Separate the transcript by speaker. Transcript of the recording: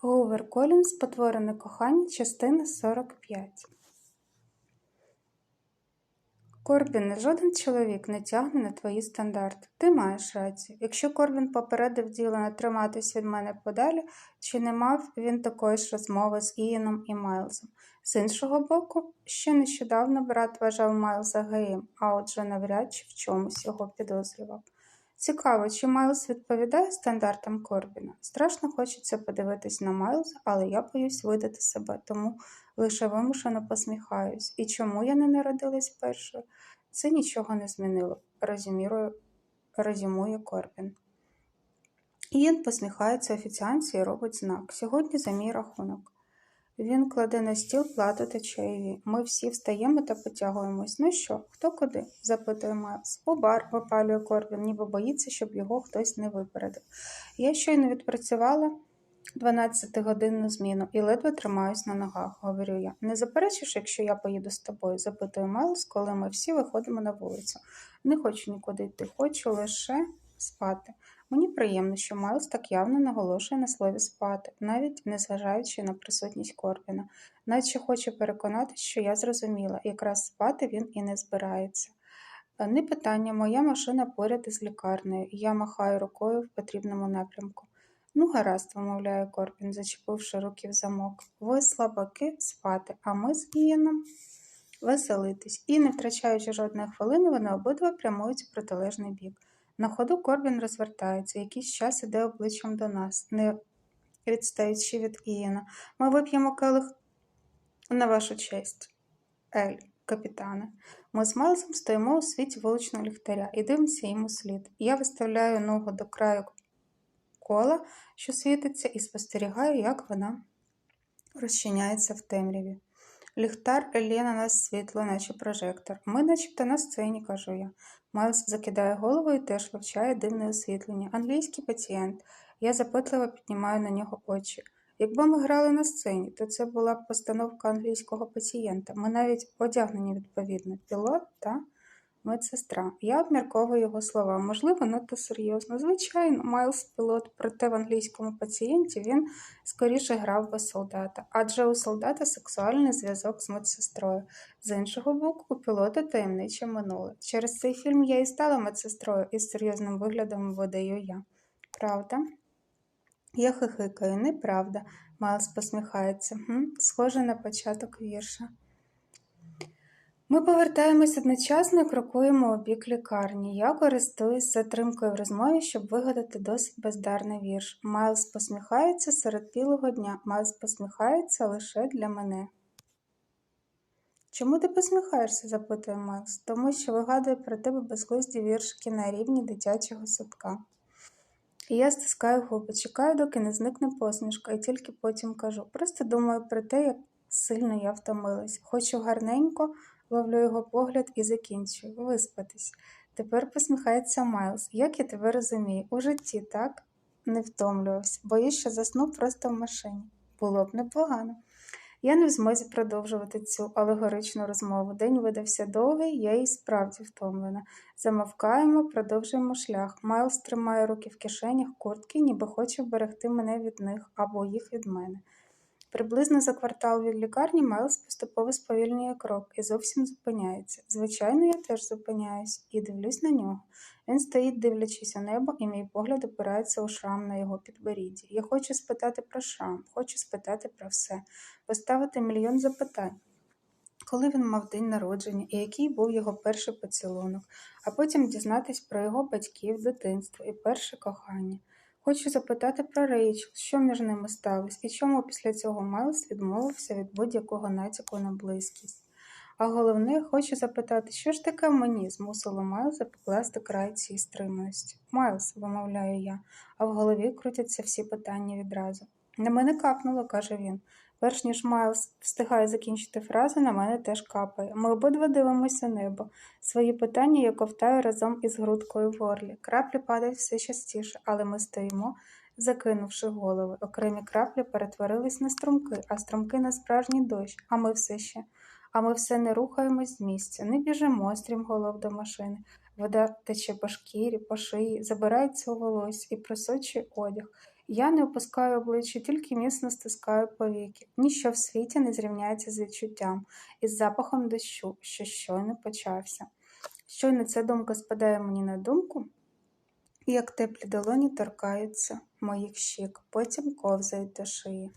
Speaker 1: Гувер Колінс Потворене кохання, частина 45. Корбін, жоден чоловік не тягне на твої стандарти. Ти маєш рацію. Якщо Корбін попередив Ділана триматись від мене подалі, чи не мав він такої ж розмови з Ієном і Майлзом? З іншого боку, ще нещодавно брат вважав Майлза геєм, а отже навряд чи в чомусь його підозрював. Цікаво, чи Майлз відповідає стандартам Корбіна? Страшно хочеться подивитись на Майлза, але я боюсь видати себе, тому лише вимушено посміхаюсь. І чому я не народилась першою? Це нічого не змінило, резюмує Корбін. Ієн посміхається офіціанці і робить знак. Сьогодні за мій рахунок. Він кладе на стіл плату та чайові. Ми всі встаємо та потягуємось. Ну що, хто куди? запитує Майлз. У бар опалює Корбін, ніби боїться, щоб його хтось не випередив. Я щойно відпрацювала 12-годинну зміну і ледве тримаюсь на ногах, говорю я. Не заперечиш, якщо я поїду з тобою, запитує Майлз, коли ми всі виходимо на вулицю. Не хочу нікуди йти, хочу лише спати. Мені приємно, що Майлз так явно наголошує на слові спати, навіть незважаючи на присутність Корбіна, наче хоче переконати, що я зрозуміла, якраз спати він і не збирається. Не питання, моя машина поряд із лікарнею, я махаю рукою в потрібному напрямку. Ну, гаразд, вимовляє Корбін, зачепивши руки в замок. Ви слабаки спати, а ми з Ієном веселитись. І, не втрачаючи жодної хвилини, вони обидва прямують в протилежний бік. На ходу Корбін розвертається, якийсь час іде обличчям до нас, не відстаючи від Ієна. Ми вип'ємо келих на вашу честь, Ель, капітане. Ми з Майлзом стоїмо у світі вуличного ліхтаря і дивимося йому слід. Я виставляю ногу до краю кола, що світиться, і спостерігаю, як вона розчиняється в темряві. Ліхтар лє на нас світло, наче прожектор. Ми начебто на сцені, кажу я. Майлз закидає голову і теж вивчає дивне освітлення. Англійський пацієнт. Я запитливо піднімаю на нього очі. Якби ми грали на сцені, то це була б постановка англійського пацієнта. Ми навіть одягнені відповідно. Пілот та медсестра. Я обмірковую його слова. Можливо, надто серйозно. Звичайно, Майлз пілот, проте в англійському пацієнті він скоріше грав би солдата, адже у солдата сексуальний зв'язок з медсестрою. З іншого боку, у пілота таємниче минуле. Через цей фільм я і стала медсестрою із серйозним виглядом видаю я. Правда? Я хихикаю, неправда. Майлз посміхається. «Хм, Схоже на початок вірша. Ми повертаємось одночасно і крокуємо у бік лікарні. Я користуюсь затримкою в розмові, щоб вигадати досить бездарний вірш. Майлз посміхається серед білого дня. Майлз посміхається лише для мене. Чому ти посміхаєшся? запитує Майлз. Тому що вигадує про тебе безглузді віршики на рівні дитячого садка. І я стискаю губи, чекаю, доки не зникне посмішка, і тільки потім кажу. Просто думаю про те, як сильно я втомилась. Хочу гарненько. Ловлю його погляд і закінчую. Виспатись. Тепер посміхається Майлз. Як я тебе розумію, у житті так не втомлювався. Боюсь, що заснув просто в машині. Було б непогано. Я не в змозі продовжувати цю алегоричну розмову. День видався довгий, я і справді втомлена. Замовкаємо, продовжуємо шлях. Майлз тримає руки в кишенях куртки, ніби хоче вберегти мене від них або їх від мене. Приблизно за квартал від лікарні Майлз поступово сповільнює крок і зовсім зупиняється. Звичайно, я теж зупиняюсь і дивлюсь на нього. Він стоїть, дивлячись у небо, і мій погляд опирається у шрам на його підборідді. Я хочу спитати про шрам, хочу спитати про все, поставити мільйон запитань. Коли він мав день народження і який був його перший поцілунок, а потім дізнатись про його батьків, дитинство і перше кохання. Хочу запитати про Рейчел, що між ними сталося, і чому після цього Майлз відмовився від будь-якого натяку на близькість. А головне, хочу запитати, що ж таке мені змусило Майлза покласти край цій стриманості. Майлз, вимовляю я, а в голові крутяться всі питання відразу. На мене капнуло, каже він. Перш ніж Майлз встигає закінчити фразу, на мене теж капає. Ми обидва дивимося небо. Свої питання я ковтаю разом із грудкою в горлі. Краплі падають все частіше, але ми стоїмо, закинувши голови. Окремі краплі перетворились на струмки, а струмки на справжній дощ, а ми все ще. А ми все не рухаємось з місця, не біжимо, стрім голов до машини. Вода тече по шкірі, по шиї, забирається у волосся і просочує одяг. Я не опускаю обличчя, тільки міцно стискаю повіки. Ніщо в світі не зрівняється з відчуттям із запахом дощу, що щойно почався. Щойно ця думка спадає мені на думку, як теплі долоні торкаються моїх щік, потім ковзають до шиї.